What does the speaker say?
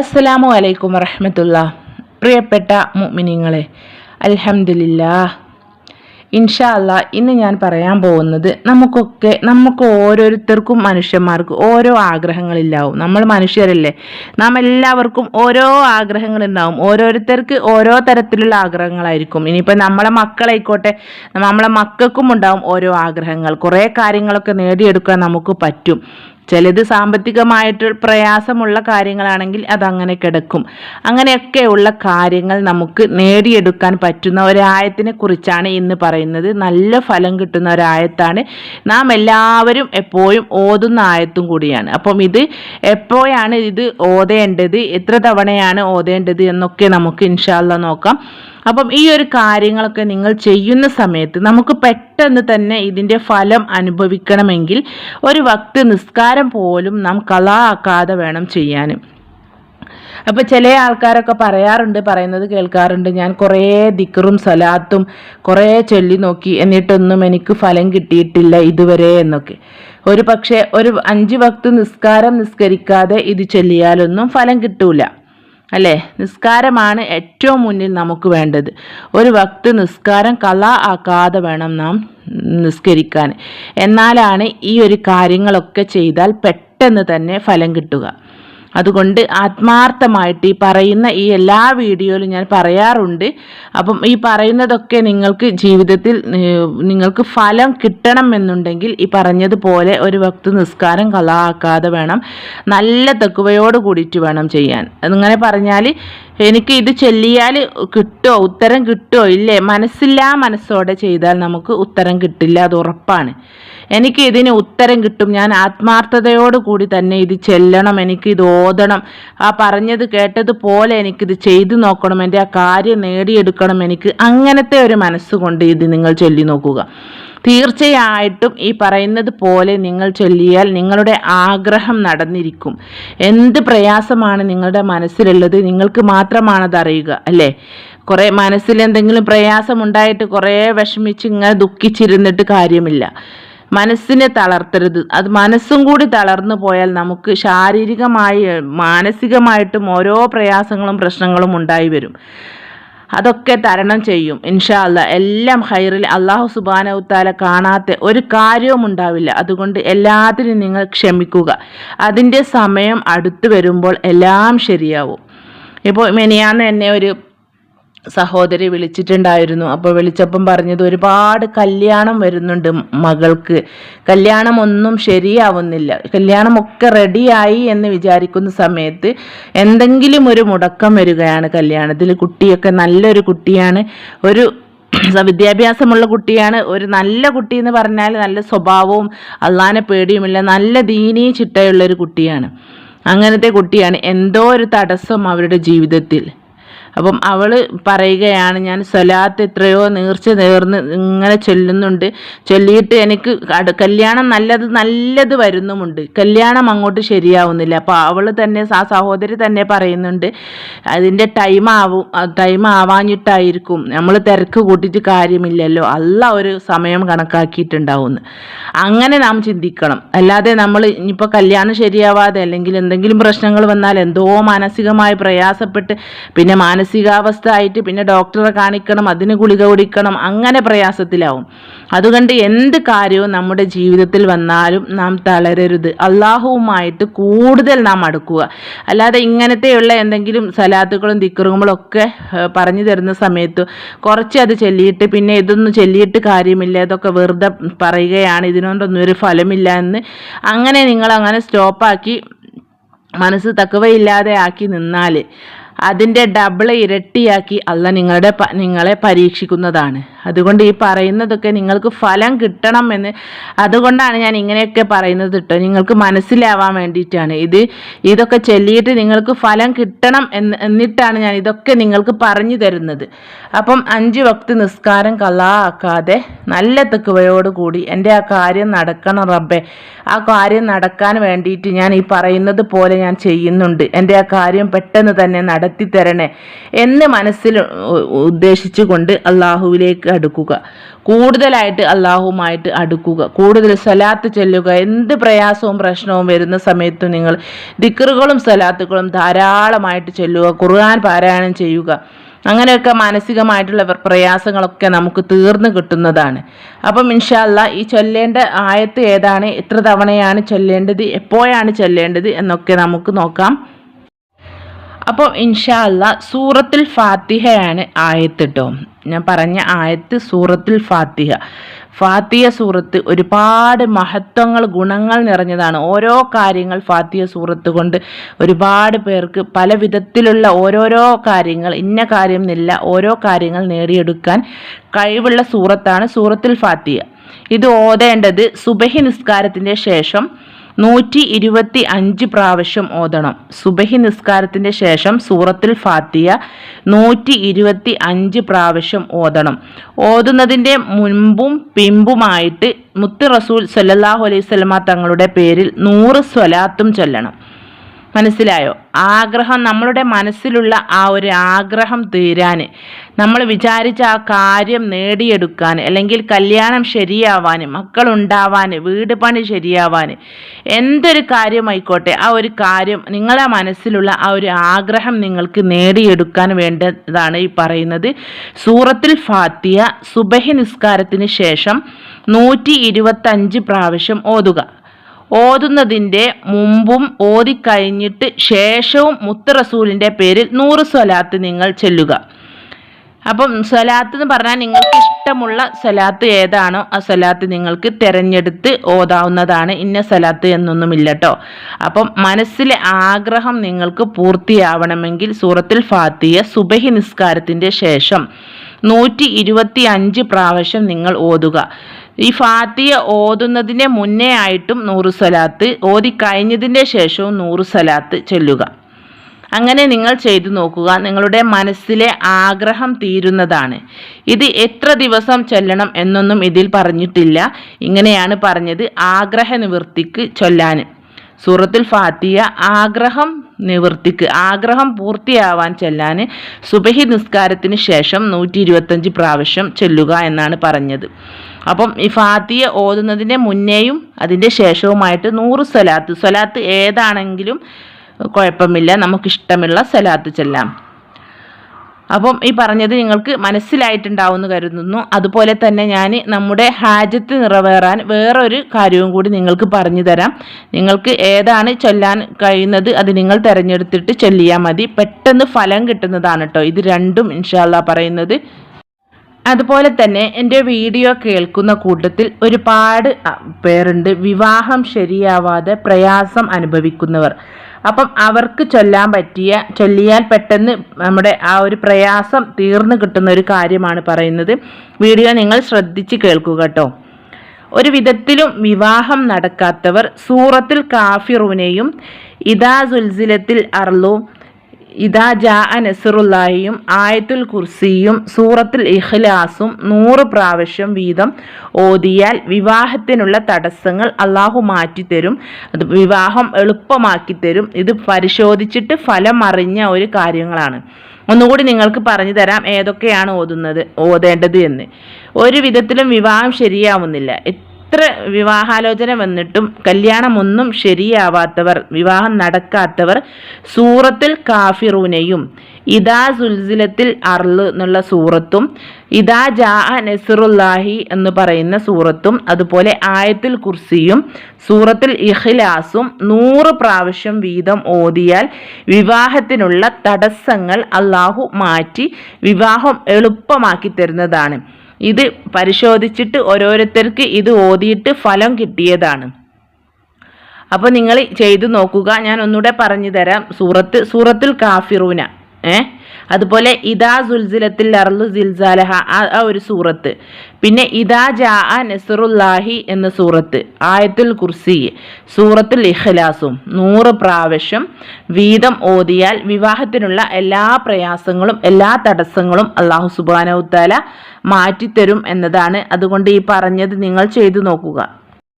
അസ്സലാമു അലൈക്കും വറഹമത്തുള്ള പ്രിയപ്പെട്ട മുഅ്മിനീങ്ങളെ അൽഹംദുലില്ലാ. ഇൻഷാ ഇന്ന് ഞാൻ പറയാൻ പോകുന്നത് നമുക്കൊക്കെ നമുക്ക് ഓരോരുത്തർക്കും മനുഷ്യന്മാർക്ക് ഓരോ ആഗ്രഹങ്ങളില്ലാവും. നമ്മൾ മനുഷ്യരല്ലേ? നാം എല്ലാവർക്കും ഓരോ ആഗ്രഹങ്ങളുണ്ടാവും. ഓരോരുത്തർക്ക് ഓരോ തരത്തിലുള്ള ആഗ്രഹങ്ങളായിരിക്കും. ഇനിയിപ്പോൾ നമ്മളെ മക്കളായിക്കോട്ടെ നമ്മളെ മക്കൾക്കും ഉണ്ടാവും ഓരോ ആഗ്രഹങ്ങൾ. കുറേ കാര്യങ്ങളൊക്കെ നേടിയെടുക്കാൻ നമുക്ക് പറ്റും. ചിലത് സാമ്പത്തികമായിട്ട് പ്രയാസമുള്ള കാര്യങ്ങളാണെങ്കിൽ അതങ്ങനെ കിടക്കും. അങ്ങനെയൊക്കെയുള്ള കാര്യങ്ങൾ നമുക്ക് നേടിയെടുക്കാൻ പറ്റുന്ന ഒരായത്തിനെ കുറിച്ചാണ് ഇന്ന് പറയുന്നത്. നല്ല ഫലം കിട്ടുന്ന ഒരായത്താണ്. നാം എല്ലാവരും എപ്പോഴും ഓതുന്ന ആയത്തും കൂടിയാണ്. അപ്പം ഇത് എപ്പോഴാണ് ഇത് ഓതേണ്ടത്? എത്ര തവണയാണ് ഓതേണ്ടത് എന്നൊക്കെ നമുക്ക് ഇൻഷാല്ല നോക്കാം. അപ്പം ഈ ഒരു കാര്യങ്ങളൊക്കെ നിങ്ങൾ ചെയ്യുന്ന സമയത്ത് നമുക്ക് പെട്ടെന്ന് തന്നെ ഇതിന്റെ ഫലം അനുഭവിക്കണമെങ്കിൽ ഒരു വക്ത് നിസ്കാരം പോലും നാം കളാക്കാതെ വേണം ചെയ്യാനും. അപ്പോൾ ചില ആൾക്കാരൊക്കെ പറയാറുണ്ട് പറയുന്നത് കേൾക്കാറുണ്ട് ഞാൻ കുറേ ദിക്കറും സലാത്തും കുറേ ചൊല്ലി നോക്കി എന്നിട്ടൊന്നും എനിക്ക് ഫലം കിട്ടിയിട്ടില്ല ഇതുവരെ എന്നൊക്കെ. ഒരു പക്ഷേ ഒരു അഞ്ച് വക്ത് നിസ്കാരം നിസ്കരിക്കാതെ ഇത് ചൊല്ലിയാലൊന്നും ഫലം കിട്ടൂല. അല്ലേ? നിസ്കാരമാണ് ഏറ്റവും മുന്നിൽ നമുക്ക് വേണ്ടത്. ഒരു വക്ത് നിസ്കാരം കല ആക്കാതെ വേണം നാം നിസ്കരിക്കാൻ. എന്നാലാണ് ഈ ഒരു കാര്യങ്ങളൊക്കെ ചെയ്താൽ പെട്ടെന്ന് തന്നെ ഫലം കിട്ടുക. അതുകൊണ്ട് ആത്മാർത്ഥമായിട്ട് ഈ പറയുന്ന ഈ എല്ലാ വീഡിയോയിലും ഞാൻ പറയാറുണ്ട്. അപ്പം ഈ പറയുന്നതൊക്കെ നിങ്ങൾക്ക് ജീവിതത്തിൽ നിങ്ങൾക്ക് ഫലം കിട്ടണം എന്നുണ്ടെങ്കിൽ ഈ പറഞ്ഞതുപോലെ ഒരു വക്ത് നിസ്കാരം കളാക്കാതെ വേണം. നല്ല തെക്കുവയോട് കൂടിയിട്ട് വേണം ചെയ്യാൻ. അതിങ്ങനെ പറഞ്ഞാൽ എനിക്ക് ഇത് ചൊല്ലിയാൽ കിട്ടുമോ ഉത്തരം കിട്ടുമോ ഇല്ലേ? മനസ്സില്ലാ മനസ്സോടെ ചെയ്താൽ നമുക്ക് ഉത്തരം കിട്ടില്ല അത് ഉറപ്പാണ്. എനിക്ക് ഇതിന് ഉത്തരം കിട്ടും. ഞാൻ ആത്മാർത്ഥതയോട് കൂടി തന്നെ ഇത് ചെല്ലണം. എനിക്ക് ഇത് ഓതണം. ആ പറഞ്ഞത് കേട്ടതുപോലെ എനിക്കിത് ചെയ്തു നോക്കണം. എന്റെ ആ കാര്യം നേടിയെടുക്കണം. എനിക്ക് അങ്ങനത്തെ ഒരു മനസ്സുകൊണ്ട് ഇത് നിങ്ങൾ ചൊല്ലി നോക്കുക. തീർച്ചയായിട്ടും ഈ പറയുന്നത് പോലെ നിങ്ങൾ ചൊല്ലിയാൽ നിങ്ങളുടെ ആഗ്രഹം നടന്നിരിക്കും. എന്ത് പ്രയാസമാണ് നിങ്ങളുടെ മനസ്സിലുള്ളത് നിങ്ങൾക്ക് മാത്രമാണത് അറിയുക അല്ലേ? കുറേ മനസ്സിൽ എന്തെങ്കിലും പ്രയാസമുണ്ടായിട്ട് കുറേ വിഷമിച്ച് ഇങ്ങനെ ദുഃഖിച്ചിരുന്നിട്ട് കാര്യമില്ല. മനസ്സിനെ തളർത്തരുത്. അത് മനസ്സും കൂടി തളർന്നു പോയാൽ നമുക്ക് ശാരീരികമായി മാനസികമായിട്ടും ഓരോ പ്രയാസങ്ങളും പ്രശ്നങ്ങളും ഉണ്ടായി വരും. അതൊക്കെ തരണം ചെയ്യും. ഇൻഷാ അല്ല. എല്ലാം ഹൈറിൽ അള്ളാഹു സുബാനവുത്താല കാണാത്ത ഒരു കാര്യവും ഉണ്ടാവില്ല. അതുകൊണ്ട് എല്ലാത്തിനും നിങ്ങൾ ക്ഷമിക്കുക. അതിന്റെ സമയം അടുത്തു വരുമ്പോൾ എല്ലാം ശരിയാവും. ഇപ്പോൾ മെനിയാന്ന് എന്നെ ഒരു സഹോദരി വിളിച്ചിട്ടുണ്ടായിരുന്നു. അപ്പോൾ വിളിച്ചപ്പം പറഞ്ഞത് ഒരുപാട് കല്യാണം വരുന്നുണ്ട് മകൾക്ക്. കല്യാണം ഒന്നും ശരിയാവുന്നില്ല. കല്യാണമൊക്കെ റെഡിയായി എന്ന് വിചാരിക്കുന്ന സമയത്ത് എന്തെങ്കിലും ഒരു മുടക്കം വരികയാണ് കല്യാണത്തിൽ. കുട്ടിയൊക്കെ നല്ലൊരു കുട്ടിയാണ്. ഒരു വിദ്യാഭ്യാസമുള്ള കുട്ടിയാണ്. ഒരു നല്ല കുട്ടി എന്ന് പറഞ്ഞാൽ നല്ല സ്വഭാവവും അള്ളാനെ പേടിയുമില്ല. നല്ല ദീനീ ചിട്ടയുള്ള ഒരു കുട്ടിയാണ്. അങ്ങനത്തെ കുട്ടിയാണ്. എന്തോ ഒരു തടസ്സം അവരുടെ ജീവിതത്തിൽ. അപ്പം അവൾ പറയുകയാണ് ഞാൻ സ്വലാത്ത് എത്രയോ നീർച്ച നേർന്ന് ഇങ്ങനെ ചൊല്ലുന്നുണ്ട്. ചൊല്ലിയിട്ട് എനിക്ക് കല്യാണം നല്ലത് നല്ലത് വരുന്നുമുണ്ട്. കല്യാണം അങ്ങോട്ട് ശരിയാവുന്നില്ല. അപ്പോൾ അവൾ തന്നെ ആ സഹോദരി തന്നെ പറയുന്നുണ്ട് അതിന്റെ ടൈം ആവും ടൈം ആവാഞ്ഞിട്ടായിരിക്കും. നമ്മൾ തിരക്ക് കൂട്ടിയിട്ട് കാര്യമില്ലല്ലോ. അല്ല ഒരു സമയം കണക്കാക്കിയിട്ടുണ്ടാവുമെന്ന് അങ്ങനെ നാം ചിന്തിക്കണം. അല്ലാതെ നമ്മൾ ഇനിയിപ്പോൾ കല്യാണം ശരിയാവാതെ അല്ലെങ്കിൽ എന്തെങ്കിലും പ്രശ്നങ്ങൾ വന്നാൽ എന്തോ മാനസികമായി പ്രയാസപ്പെട്ട് പിന്നെ മാനസിക മാനസികാവസ്ഥ ആയിട്ട് പിന്നെ ഡോക്ടറെ കാണിക്കണം അതിന് ഗുളിക കുടിക്കണം അങ്ങനെ പ്രയാസത്തിലാവും. അതുകൊണ്ട് എന്ത് കാര്യവും നമ്മുടെ ജീവിതത്തിൽ വന്നാലും നാം തളരരുത്. അള്ളാഹുവുമായിട്ട് കൂടുതൽ നാം അടുക്കുക. അല്ലാതെ ഇങ്ങനത്തെയുള്ള എന്തെങ്കിലും സലാത്തുകളും ദിക്കറുകളും ഒക്കെ പറഞ്ഞു തരുന്ന സമയത്ത് കുറച്ച് അത് ചൊല്ലിയിട്ട് പിന്നെ ഇതൊന്നും ചൊല്ലിയിട്ട് കാര്യമില്ല ഇതൊക്കെ വെറുതെ പറയുകയാണ്. ഇതിനോണ്ടൊന്നും ഒരു ഫലമില്ല എന്ന് അങ്ങനെ നിങ്ങൾ അങ്ങനെ സ്റ്റോപ്പാക്കി മനസ്സ് തക്കവയില്ലാതെ ആക്കി നിന്നാൽ അതിന്റെ ഡബിൾ ഇരട്ടിയാക്കി അല്ല നിങ്ങളുടെ നിങ്ങളെ പരീക്ഷിക്കുന്നതാണ്. അതുകൊണ്ട് ഈ പറയുന്നതൊക്കെ നിങ്ങൾക്ക് ഫലം കിട്ടണം എന്ന് അതുകൊണ്ടാണ് ഞാൻ ഇങ്ങനെയൊക്കെ പറയുന്നത് കേട്ടോ നിങ്ങൾക്ക് മനസ്സിലാവാൻ വേണ്ടിയിട്ടാണ്. ഇത് ഇതൊക്കെ ചൊല്ലിയിട്ട് നിങ്ങൾക്ക് ഫലം കിട്ടണം എന്ന് എന്നിട്ടാണ് ഞാൻ ഇതൊക്കെ നിങ്ങൾക്ക് പറഞ്ഞു തരുന്നത്. അപ്പം അഞ്ച് വക്ത് നിസ്കാരം കള്ളാക്കാതെ നല്ല തെക്കുവയോട് കൂടി എന്റെ ആ കാര്യം നടക്കണം റബ്ബെ. ആ കാര്യം നടക്കാൻ വേണ്ടിയിട്ട് ഞാൻ ഈ പറയുന്നത് പോലെ ഞാൻ ചെയ്യുന്നുണ്ട്. എന്റെ ആ കാര്യം പെട്ടെന്ന് തന്നെ നടത്തി തരണേ എന്ന് മനസ്സിൽ ഉദ്ദേശിച്ചുകൊണ്ട് അള്ളാഹുവിലേക്ക് അടുക്കുക. കൂടുതലായിട്ട് അള്ളാഹുമായിട്ട് അടുക്കുക. കൂടുതൽ സലാത്ത് ചെല്ലുക. എന്ത് പ്രയാസവും പ്രശ്നവും വരുന്ന സമയത്തും നിങ്ങൾ ദിക്കറുകളും സലാത്തുകളും ധാരാളമായിട്ട് ചെല്ലുക. ഖുർആൻ പാരായണം ചെയ്യുക. അങ്ങനെയൊക്കെ മാനസികമായിട്ടുള്ള പ്രയാസങ്ങളൊക്കെ നമുക്ക് തീർന്നു കിട്ടുന്നതാണ്. അപ്പം ഇൻഷാല്ല ഈ ചൊല്ലേണ്ട ആയത്ത് ഏതാണ്? എത്ര തവണയാണ് ചൊല്ലേണ്ടത്? എപ്പോഴാണ് ചൊല്ലേണ്ടത്? എന്നൊക്കെ നമുക്ക് നോക്കാം. അപ്പം ഇൻഷാല്ല സൂറത്തിൽ ഫാത്തിഹയാണ് ആയത്ത് കേട്ടോ ഞാൻ പറഞ്ഞ ആയത്ത് സൂറത്തുൽ ഫാത്തിഹ. ഫാത്തിയ സൂറത്ത് ഒരുപാട് മഹത്വങ്ങൾ ഗുണങ്ങൾ നിറഞ്ഞതാണ്. ഓരോ കാര്യങ്ങൾ ഫാത്തിയ സൂറത്ത് കൊണ്ട് ഒരുപാട് പേർക്ക് പല വിധത്തിലുള്ള ഓരോരോ കാര്യങ്ങൾ ഇന്ന കാര്യം എന്നില്ല ഓരോ കാര്യങ്ങൾ നേടിയെടുക്കാൻ കഴിവുള്ള സൂറത്താണ് സൂറത്തുൽ ഫാത്തിയ ഇത് ഓതേണ്ടത് സുബഹി നിസ്കാരത്തിന്റെ ശേഷം നൂറ്റി ഇരുപത്തി അഞ്ച് പ്രാവശ്യം ഓതണം. സുബഹി നിസ്കാരത്തിന്റെ ശേഷം സൂറത്തിൽ ഫാത്തിയ നൂറ്റി ഇരുപത്തി അഞ്ച് പ്രാവശ്യം ഓതണം. ഓതുന്നതിന്റെ മുൻപും പിമ്പുമായിട്ട് മുത്ത് റസൂൽ സല്ലാഹു അലൈഹി സ്വലമ തങ്ങളുടെ പേരിൽ നൂറ് സ്വലാത്തും ചൊല്ലണം. മനസ്സിലായോ? ആഗ്രഹം നമ്മളുടെ മനസ്സിലുള്ള ആ ഒരു ആഗ്രഹം തീരാൻ നമ്മൾ വിചാരിച്ച ആ കാര്യം നേടിയെടുക്കാൻ അല്ലെങ്കിൽ കല്യാണം ശരിയാവാൻ മക്കളുണ്ടാവാൻ വീട് പണി ശരിയാവാൻ എന്തൊരു കാര്യമായിക്കോട്ടെ ആ ഒരു കാര്യം നിങ്ങളെ മനസ്സിലുള്ള ആ ഒരു ആഗ്രഹം നിങ്ങൾക്ക് നേടിയെടുക്കാൻ വേണ്ടതാണ് ഈ പറയുന്നത്. സൂറത്തിൽ ഫാത്തിയ സുബഹി നിസ്കാരത്തിന് ശേഷം നൂറ്റി പ്രാവശ്യം ഓതുക. ഓതുന്നതിന്റെ മുമ്പും ഓതിക്കഴിഞ്ഞിട്ട് ശേഷവും മുത്ത് റസൂലിന്റെ പേരിൽ നൂറ് സ്വലാത്ത് നിങ്ങൾ ചെല്ലുക. അപ്പം സ്വലാത്ത് എന്ന് പറഞ്ഞാൽ നിങ്ങൾക്ക് ഇഷ്ടമുള്ള സ്വലാത്ത് ഏതാണോ ആ സ്വലാത്ത് നിങ്ങൾക്ക് തിരഞ്ഞെടുത്ത് ഓതാവുന്നതാണ് ഇന്ന സ്വലാത്ത് എന്നൊന്നുമില്ല കേട്ടോ അപ്പം മനസ്സിലെ ആഗ്രഹം നിങ്ങൾക്ക് പൂർത്തിയാവണമെങ്കിൽ സൂറത്തിൽ ഫാത്തിയ സുബഹി നിസ്കാരത്തിന്റെ ശേഷം നൂറ്റി പ്രാവശ്യം നിങ്ങൾ ഓതുക. ഈ ഫാത്തിയ ഓതുന്നതിന് മുന്നേ ആയിട്ടും നൂറ് സ്വലാത്ത് ഓതി കഴിഞ്ഞതിന്റെ ശേഷവും നൂറ് സ്വലാത്ത് ചൊല്ലുക. അങ്ങനെ നിങ്ങൾ ചെയ്തു നോക്കുക. നിങ്ങളുടെ മനസ്സിലെ ആഗ്രഹം തീരുന്നതാണ്. ഇത് എത്ര ദിവസം ചൊല്ലണം എന്നൊന്നും ഇതിൽ പറഞ്ഞിട്ടില്ല. ഇങ്ങനെയാണ് പറഞ്ഞത് ആഗ്രഹ നിവൃത്തിക്ക് ചൊല്ലാൻ. സൂറത്തിൽ ഫാത്തിയ ആഗ്രഹം നിവർത്തിക്ക് ആഗ്രഹം പൂർത്തിയാവാൻ ചെല്ലാൻ സുബഹി നിസ്കാരത്തിന് ശേഷം നൂറ്റി ഇരുപത്തഞ്ച് പ്രാവശ്യം ചെല്ലുക എന്നാണ് പറഞ്ഞത്. അപ്പം ഈ ഫാത്തിയ ഓതുന്നതിന്റെ മുന്നേയും അതിന്റെ ശേഷവുമായിട്ട് നൂറ് സ്വലാത്ത് സ്വലാത്ത് ഏതാണെങ്കിലും കുഴപ്പമില്ല നമുക്കിഷ്ടമുള്ള സ്വലാത്ത് ചെല്ലാം. അപ്പം ഈ പറഞ്ഞത് നിങ്ങൾക്ക് മനസ്സിലായിട്ടുണ്ടാവുമെന്ന് കരുതുന്നു. അതുപോലെ തന്നെ ഞാൻ നമ്മുടെ ഹാജത്ത് നിറവേറാൻ വേറൊരു കാര്യവും കൂടി നിങ്ങൾക്ക് പറഞ്ഞു തരാം. നിങ്ങൾക്ക് ഏതാണ് ചൊല്ലാൻ കഴിയുന്നത് അത് നിങ്ങൾ തിരഞ്ഞെടുത്തിട്ട് ചൊല്ലിയാൽ മതി. പെട്ടെന്ന് ഫലം കിട്ടുന്നതാണ് കേട്ടോ ഇത് രണ്ടും ഇൻഷാല്ല പറയുന്നത്. അതുപോലെ തന്നെ എന്റെ വീഡിയോ കേൾക്കുന്ന കൂട്ടത്തിൽ ഒരുപാട് പേരുണ്ട്. വിവാഹം ശരിയാവാതെ പ്രയാസം അനുഭവിക്കുന്നവർ. അപ്പം അവർക്ക് ചൊല്ലാൻ പറ്റിയ ചൊല്ലിയാൽ പെട്ടെന്ന് നമ്മുടെ ആ ഒരു പ്രയാസം തീർന്നു കിട്ടുന്ന ഒരു കാര്യമാണ് പറയുന്നത്. വീഡിയോ നിങ്ങൾ ശ്രദ്ധിച്ച് കേൾക്കുക കേട്ടോ. ഒരു വിധത്തിലും വിവാഹം നടക്കാത്തവർ സൂറത്തിൽ കാഫിറൂനെയും ഇതാ സുൽസിലത്തിൽ അർലു ഇതാ ജാ നസറുല്ലാഹിയും ആയത്തുൽ കുർസിയും സൂറത്തുൽ ഇഖ്ലാസും നൂറ് പ്രാവശ്യം വീതം ഓതിയാൽ വിവാഹത്തിനുള്ള തടസ്സങ്ങൾ അള്ളാഹു മാറ്റിത്തരും. അത് വിവാഹം എളുപ്പമാക്കി തരും. ഇത് പരിശോധിച്ചിട്ട് ഫലം അറിഞ്ഞ ഒരു കാര്യങ്ങളാണ്. ഒന്നുകൂടി നിങ്ങൾക്ക് പറഞ്ഞു തരാം ഏതൊക്കെയാണ് ഓതുന്നത് ഓതേണ്ടത് എന്ന്. ഒരു വിധത്തിലും വിവാഹം ശരിയാവുന്നില്ല. എത്ര വിവാഹാലോചന വന്നിട്ടും കല്യാണമൊന്നും ശരിയാവാത്തവർ വിവാഹം നടക്കാത്തവർ സൂറത്തിൽ കാഫിറൂനയും ഇതാ സുൽസിലത്തിൽ അർൾ എന്നുള്ള സൂറത്തും ഇതാ ജാ നസറുല്ലാഹി എന്ന് പറയുന്ന സൂറത്തും അതുപോലെ ആയത്തുൽ കുർസിയും സൂറത്തിൽ ഇഖ്ലാസും നൂറ് പ്രാവശ്യം വീതം ഓതിയാൽ വിവാഹത്തിനുള്ള തടസ്സങ്ങൾ അള്ളാഹു മാറ്റി വിവാഹം എളുപ്പമാക്കി തരുന്നതാണ്. ഇത് പരിശോധിച്ചിട്ട് ഓരോരുത്തർക്ക് ഇത് ഓതിയിട്ട് ഫലം കിട്ടിയതാണ്. അപ്പോൾ നിങ്ങൾ ചെയ്തു നോക്കുക. ഞാൻ ഒന്നുകൂടെ പറഞ്ഞു തരാം. സൂറത്ത് സൂറത്തുൽ കാഫിറൂന. ഏ? അതുപോലെ ഇതാ സുൽസിലത്തിൽ അർലു സിൽസാലഹ ആ ഒരു സൂറത്ത്. പിന്നെ ഇതാ ജാ നസറുല്ലാഹി എന്ന സൂറത്ത് ആയത്തുൽ കുർസി സൂറത്തുൽ ഇഖ്ലാസും. നൂറ് പ്രാവശ്യം വീതം ഓതിയാൽ വിവാഹത്തിനുള്ള എല്ലാ പ്രയാസങ്ങളും എല്ലാ തടസ്സങ്ങളും അള്ളാഹു സുബാനവുത്താല മാറ്റിത്തരും എന്നതാണ്. അതുകൊണ്ട് ഈ പറഞ്ഞത് നിങ്ങൾ ചെയ്തു നോക്കുക.